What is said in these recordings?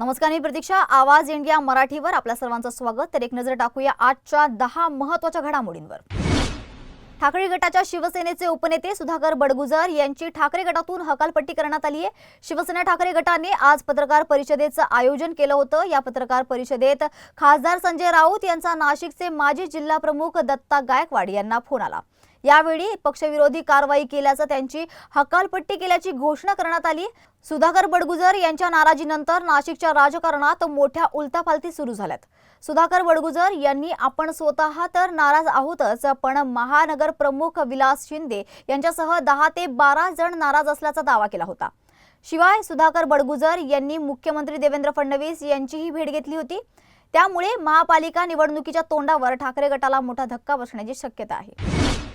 नमस्कार मी प्रतीक्षा. आवाज इंडिया मराठीवर आपल्या सर्वांचं स्वागत. तर एक नजर टाकूया आजच्या दहा महत्त्वाच्या घडामोडींवर. ठाकरे गटाच्या शिवसेनेचे उपनेते सुधाकर बडगुजर यांची ठाकरे गटातून हकालपट्टी करण्यात आली आहे. शिवसेना ठाकरे गटाने आज पत्रकार परिषदेचं आयोजन केलं होतं. या पत्रकार परिषदेत खासदार संजय राऊत यांचा नाशिकचे माजी जिल्हा प्रमुख दत्ता गायकवाड यांना फोन आला. यावेळी पक्षविरोधी कारवाई केल्याचं त्यांची हकालपट्टी केल्याची घोषणा करण्यात आली. सुधाकर बडगुजर यांच्या नाराजीनंतर नाशिकच्या राजकारणात मोठ्या उलथापालथी सुरू झाल्यात. सुधाकर बडगुजर यांनी आपण स्वतः तर नाराज आहोतच पण महानगर प्रमुख विलास शिंदे यांच्यासह दहा ते बारा जण नाराज असल्याचा दावा केला होता. शिवाय सुधाकर बडगुजर यांनी मुख्यमंत्री देवेंद्र फडणवीस यांचीही भेट घेतली होती. त्यामुळे महापालिका निवडणुकीच्या तोंडावर ठाकरे गटाला मोठा धक्का बसण्याची शक्यता आहे.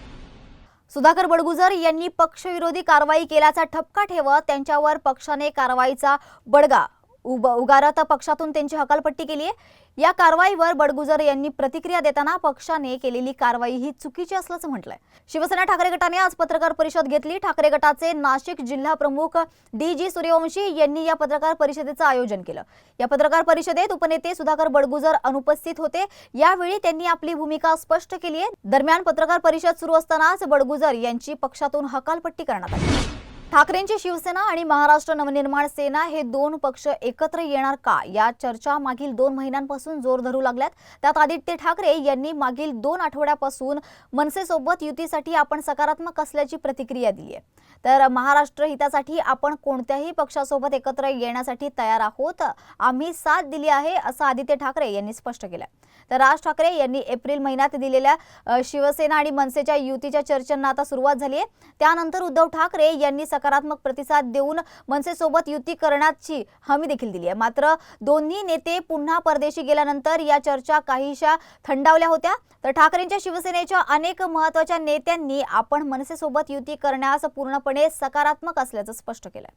सुधाकर बडगुजर यांनी पक्षविरोधी कारवाई केल्याचा ठपका ठेवत त्यांच्यावर पक्षाने कारवाईचा बडगा उगारत पक्षातून त्यांची हकालपट्टी केली आहे या कारवाईवर बडगुजर यांनी प्रतिक्रिया देताना पक्षाने केलेली कारवाई ही चुकीची असल्याचं म्हटलंय. शिवसेना ठाकरे गटाने आज पत्रकार परिषद घेतली. ठाकरे गटाचे नाशिक जिल्हा प्रमुख डी जी सूर्यवंशी यांनी या पत्रकार परिषदेचं आयोजन केलं. या पत्रकार परिषदेत उपनेते सुधाकर बडगुजर अनुपस्थित होते. यावेळी त्यांनी आपली भूमिका स्पष्ट केली आहे दरम्यान पत्रकार परिषद सुरू असतानाच बडगुजर यांची पक्षातून हकालपट्टी करण्यात आली. ठाकरेंची शिवसेना आणि महाराष्ट्र नवनिर्माण सेना हे दोन पक्ष एकत्र येणार का? या चर्चा मागील दोन महिन्यांपासून जोर धरू लागल्यात. त्यात आदित्य ठाकरे यांनी मागील दोन आठवड्यापासून मनसेसोबत युतीसाठी आपण सकारात्मक असल्याची प्रतिक्रिया दिली आहे. तर महाराष्ट्र हितासाठी आपण कोणत्याही पक्षासोबत एकत्र येण्यासाठी तयार आहोत? आम्ही साथ दिली आहे असं आदित्य ठाकरे यांनी स्पष्ट केलं तर राज ठाकरे यांनी एप्रिल महिन्यात दिलेल्या शिवसेना आणि मनसेच्या युतीच्या चर्चांना आता सुरुवात झाली आहे. त्यानंतर उद्धव ठाकरे यांनी सकारात्मक प्रतिसाद देऊन मनसेसोबत युती करण्याची हमी देखील दिली आहे. मात्र दोन्ही नेते पुन्हा परदेशी गेल्यानंतर या चर्चा काहीशा थंडावल्या होत्या. तर ठाकरेंच्या शिवसेनेच्या अनेक महत्त्वाच्या नेत्यांनी आपण मनसेसोबत युती करण्यास पूर्णपणे सकारात्मक असल्याचं स्पष्ट केलं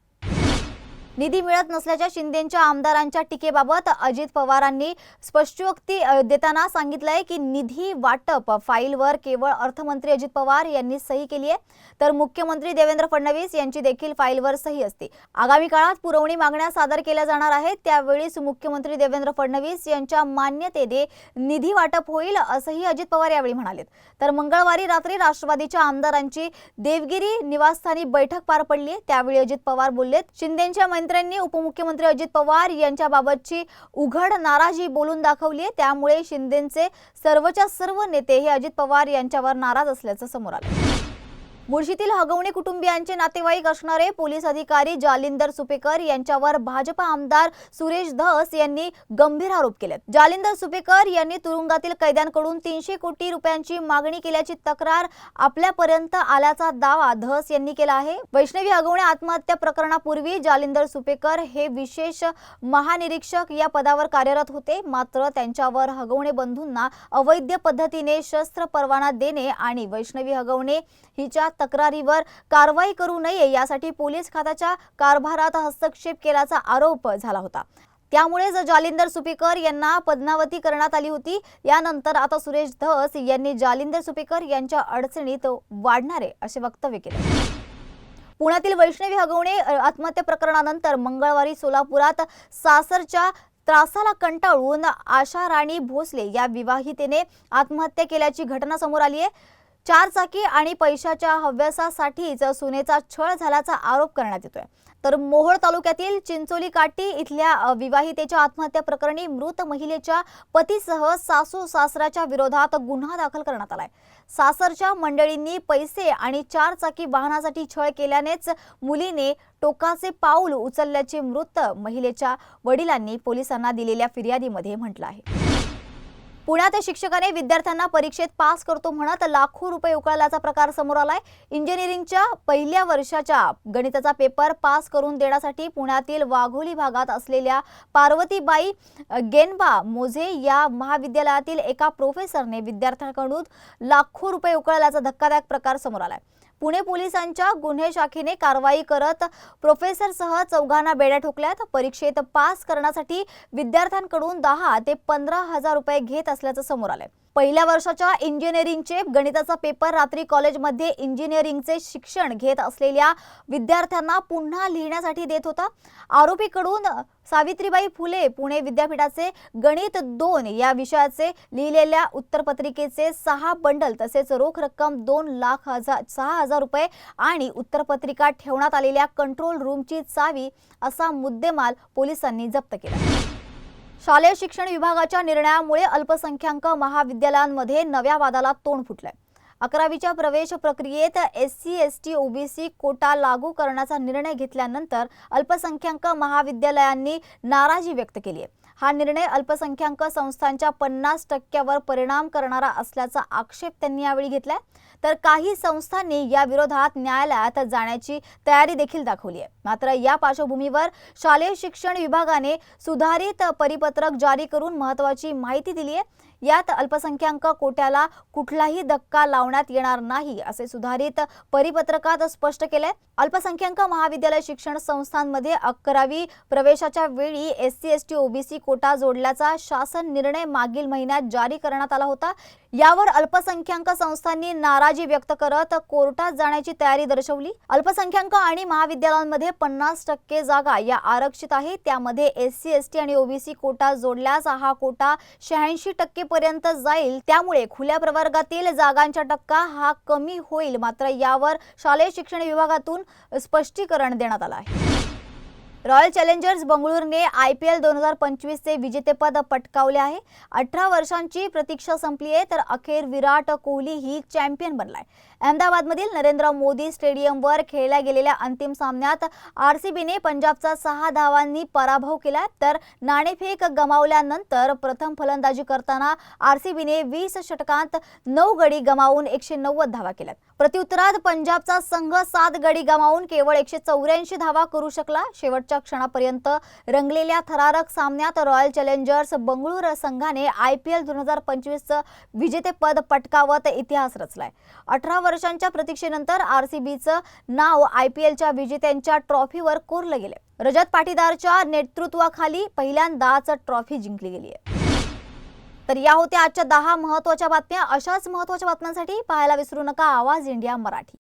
निधी मिळत नसल्याच्या शिंदेच्या आमदारांच्या टीकेबाबत अजित पवारांनी स्पष्टोक्ती देताना सांगितलंय की निधी वाटप फाईलवर केवळ अर्थमंत्री अजित पवार यांनी सही केली आहे तर मुख्यमंत्री देवेंद्र फडणवीस यांची देखील फाईलवर सही असते. आगामी काळात पुरवणी मागण्या सादर केल्या जाणार आहेत त्यावेळीच मुख्यमंत्री देवेंद्र फडणवीस यांच्या मान्यतेने निधी वाटप होईल असंही अजित पवार यावेळी म्हणालेत. तर मंगळवारी रात्री राष्ट्रवादीच्या आमदारांची देवगिरी निवासस्थानी बैठक पार पडली त्यावेळी अजित पवार बोललेत शिंदेच्या मुख्यमंत्र्यांनी उपमुख्यमंत्री अजित पवार यांच्याबाबतची उघड नाराजी बोलून दाखवली आहे. त्यामुळे शिंदेचे सर्वच्या सर्व नेते हे अजित पवार यांच्यावर नाराज असल्याचं समोर आलं. मुळशीतील हगवणे कुटुंबियांचे नातेवाईक असणारे पोलीस अधिकारी जालिंदर सुपेकर यांच्यावर भाजपा आमदार सुरेश धस यांनी गंभीर आरोप केलेत. जालिंदर सुपेकर यांनी तुरुंगातील कैद्यांकडून तीनशे कोटी रुपयांची मागणी केल्याची तक्रार आपल्यापर्यंत आल्याचा दावा धस यांनी केला आहे. वैष्णवी हगवणे आत्महत्या प्रकरणापूर्वी जालिंदर सुपेकर हे विशेष महानिरीक्षक या पदावर कार्यरत होते. मात्र त्यांच्यावर हगवणे बंधूंना अवैध पद्धतीने शस्त्र परवाना देणे आणि वैष्णवी हगवणे हिच्या तक्रारीवर कारवाई करू नये यासाठी पोलीस खात्याच्या कारभारात हस्तक्षेप केल्याचा आरोप झाला होता. त्यामुळेच जालिंदर सुपेकर यांना पद्मावती करण्यात आली होती. यानंतर आता सुरेश धस यांनी जालिंदर सुपेकर यांच्या अडचणीत वाढणारे असे वक्तव्य केले. पुण्यातील वैष्णवी हगवणे आत्महत्या प्रकरणानंतर मंगळवारी सोलापुरात सासरच्या त्रासाला कंटाळून आशा राणी भोसले या विवाहितेने आत्महत्या केल्याची घटना समोर आली आहे. चार चाकी आणि पैशाच्या हव्यासासाठीच सुनेचा छळ झाल्याचा आरोप करण्यात येतोय. तर मोहोळ तालुक्यातील चिंचोली काटी इथल्या विवाहितेच्या आत्महत्या प्रकरणी मृत महिलेच्या पतीसह सासू सासऱ्याच्या विरोधात गुन्हा दाखल करण्यात आलाय. सासरच्या मंडळींनी पैसे आणि चार चाकी वाहनासाठी छळ केल्यानेच मुलीने टोकाचे पाऊल उचलल्याचे मृत महिलेच्या वडिलांनी पोलिसांना दिलेल्या फिर्यादीमध्ये म्हटलं आहे. पुण्यात शिक्षकाने विद्यार्थ्यांना परीक्षेत पास करतो म्हणत लाखो रुपये उकळल्याचा प्रकार समोर आलाय. इंजिनिअरिंगच्या पहिल्या वर्षाच्या गणिताचा पेपर पास करून देण्यासाठी पुण्यातील वाघोली भागात असलेल्या पार्वतीबाई गेनबा मोझे या महाविद्यालयातील एका प्रोफेसरने विद्यार्थ्यांकडून लाखो रुपये उकळल्याचा धक्कादायक प्रकार समोर आलाय. पुणे पोलिसांच्या गुन्हे शाखेने कारवाई करत प्रोफेसरसह चौघांना बेड्या ठोकल्यात. परीक्षेत पास करण्यासाठी विद्यार्थ्यांकडून दहा ते पंधरा हजार रुपये घेत असल्याचं समोर आलंय. पहिल्या वर्षाच्या इंजिनिअरिंगचे गणिताचा पेपर रात्री कॉलेजमध्ये इंजिनिअरिंगचे शिक्षण घेत असलेल्या विद्यार्थ्यांना पुन्हा लिहिण्यासाठी देत होता. आरोपीकडून सावित्रीबाई फुले पुणे विद्यापीठाचे गणित दोन या विषयाचे लिहिलेल्या उत्तरपत्रिकेचे सहा बंडल तसेच रोख रक्कम दोन लाख हजार सहा हजार रुपये आणि उत्तरपत्रिका ठेवण्यात आलेल्या कंट्रोल रूमची चावी असा मुद्देमाल पोलिसांनी जप्त केला. शालेय शिक्षण विभागाच्या निर्णयामुळे अल्पसंख्याक महाविद्यालयांमध्ये नव्या वादाला तोंड फुटलंय. अकरावीच्या प्रवेश प्रक्रियेत S C S T OBC quota लागू करण्याचा निर्णय घेतल्यानंतर अल्पसंख्याक महाविद्यालयांनी नाराजी व्यक्त केली आहे. हा निर्णय अल्पसंख्याक संस्थांच्या पन्नास टक्क्यावर परिणाम करणारा असल्याचा आक्षेप त्यांनी यावेळी घेतलाय. तर काही संस्थांनी या विरोधात न्यायालयात जाण्याची तयारी देखील दाखवली आहे. मात्र या पार्श्वभूमीवर शालेय शिक्षण विभागाने सुधारित परिपत्रक जारी करून महत्त्वाची माहिती दिली आहे. यात अल्पसंख्याक कोट्याला कुठलाही धक्का लावण्यात येणार नाही असे सुधारित परिपत्रकात स्पष्ट केलंय. अल्पसंख्याक महाविद्यालय शिक्षण संस्थांमध्ये अकरावी प्रवेशाच्या वेळी S C S T OBC quota जोडल्याचा शासन निर्णय मागील महिन्यात जारी करण्यात आला होता. यावर अल्पसंख्याक संस्थांनी नाराजी व्यक्त करत कोर्टात जाण्याची तयारी दर्शवली. अल्पसंख्याक आणि महाविद्यालयांमध्ये पन्नास टक्के जागा या आरक्षित आहे. त्यामध्ये एस सी एस टी आणि ओबीसी कोटा जोडल्यास हा कोटा शहाऐंशी टक्के पर्यंत जाईल. त्यामुळे खुल्या प्रवर्गातील जागांचा टक्का हा कमी होईल. मात्र यावर शालेय शिक्षण विभागातून स्पष्टीकरण देण्यात आलं आहे. रॉयल चॅलेंजर्स बंगळुरूने आय पी एल दोन हजार पंचवीसचे विजेतेपद पटकावले आहे. अठरा वर्षांची प्रतीक्षा संपली आहे तर अखेर विराट कोहली ही चॅम्पियन बनलाय. अहमदाबादमधील नरेंद्र मोदी स्टेडियमवर खेळल्या गेलेल्या अंतिम सामन्यात आर सी बीने पंजाबचा सहा धावांनी पराभव केला तर नाणेफेक गमावल्यानंतर प्रथम फलंदाजी करताना आर सी बीने वीस षटकांत नऊ गडी गमावून एकशे नव्वद धावा केल्यात. प्रत्युत्तरात पंजाबचा संघ सात गडी गमावून केवळ एकशे चौऱ्याऐंशी धावा करू शकला. शेवट शेवटच्या क्षणापर्यंत रंगलेल्या थरारक सामन्यात रॉयल चॅलेंजर्स बंगळूर संघाने आय पी एल दोन हजार पंचवीसचं विजेतेपद पटकावत इतिहास रचलाय. अठरा वर्षांच्या प्रतीक्षेनंतर आर सी बीचं नाव आय पी एलच्या विजेत्यांच्या ट्रॉफीवर कोरलं गेलं रजत पाटीदारच्या नेतृत्वाखाली पहिल्यांदाच ट्रॉफी जिंकली गेली आहे तर या होत्या आजच्या दहा महत्त्वाच्या बातम्या. अशाच महत्त्वाच्या बातम्यांसाठी पाहायला विसरू नका. आवाज इंडिया मराठी.